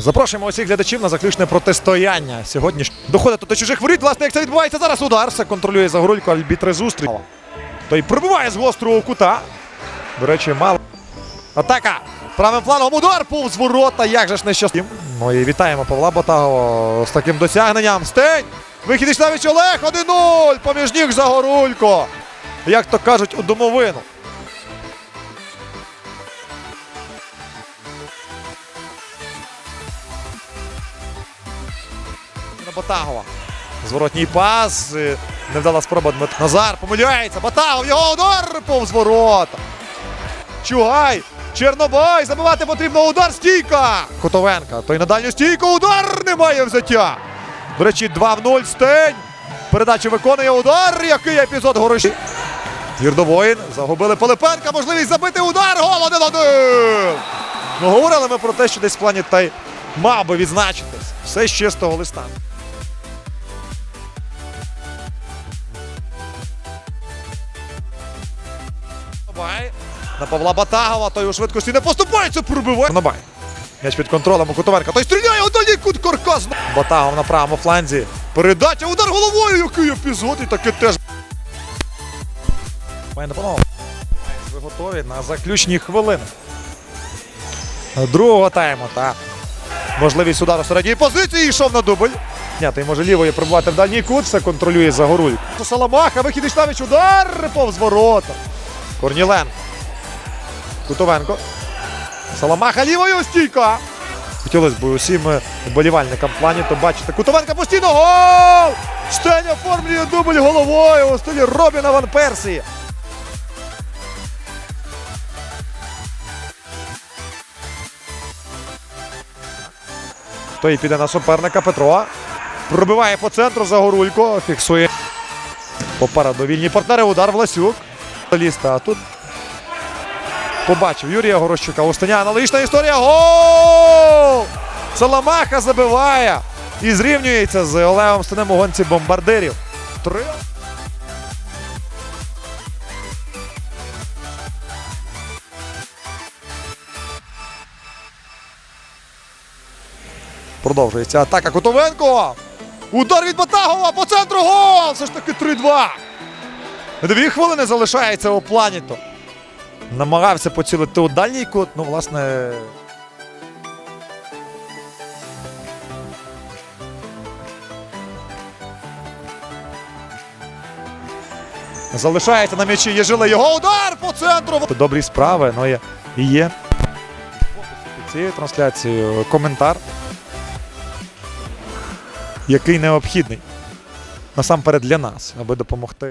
Запрошуємо усіх глядачів на заключне протистояння. Сьогодні доходить до чужих воріт. Власне, як це відбувається зараз удар. Контролює Загорулько арбітри зустріч. Той пробиває з гострого кута. До речі, мало. Атака! Правим флангом удар повз ворота. Як же ж нещастим. Ну і вітаємо Павла Ботагова з таким досягненням. Стень! Вихід Іштавіч Олег 1-0! Поміж ніг Загорулько. Як то кажуть, у домовину. На Батагова. Зворотній пас. е, Невдала спроба Дмитро. Назар помиляється. Батагов, його удар повз ворота. Чугай. Чернобой. Забивати потрібно удар. Стійка. Котовенка. Той на дальню стійку. Удар немає взяття. До речі, 2 в 0. Стень. Передачу виконує удар. Який епізод Гороші. Юрдовоїн. Загубили Пилипенка. Можливість забити удар. Гол 1-1. Ну, говорили ми про те, що десь в плані та й мав би відзначитись. Все з чистого листа. Конобай. На Павла Батагова, той у швидкості не поступається, пробиває. Конобай. М'яч під контролем у Кутовенка. Той стріляє у дальній кут Коркас. Батагов на правому фланзі. Передача, удар головою, який епізод, і таке теж. Пане панове, ви готові на заключні хвилини. Другого тайму, та можливість удару середньої позиції йшов на дубль. Ні, той може лівою пробувати в дальній кут, все контролює Загоруй. Саламаха, вихід Іштавіч, удар повз ворота. Корніленко. Кутовенко. Саламаха лівою стійка. Хотілося б усім е, вболівальникам плані, то бачите. Кутовенка постійно гол! Стень оформлює дубль головою у стилі Робіна Ван Персії. Той піде на суперника Петро. Пробиває по центру Загорулько. Фіксує. Попереду вільні партнери. Удар Власюк. А тут побачив Юрія Горощука. Устиня аналогічна історія. Гол! Саламаха забиває. І зрівнюється з Олегом Стенем у гонці бомбардирів. Три. Продовжується атака Котовенко. Удар від Батагова по центру гол! Все ж таки 3-2. Дві хвилини залишається у плані. то. Намагався поцілити у дальній кут. Ну, власне. Залишається на м'ячі Єжила. Його удар по центру. Добрі справи, ну є. І є. Цією трансляцією коментар, який необхідний насамперед для нас, аби допомогти.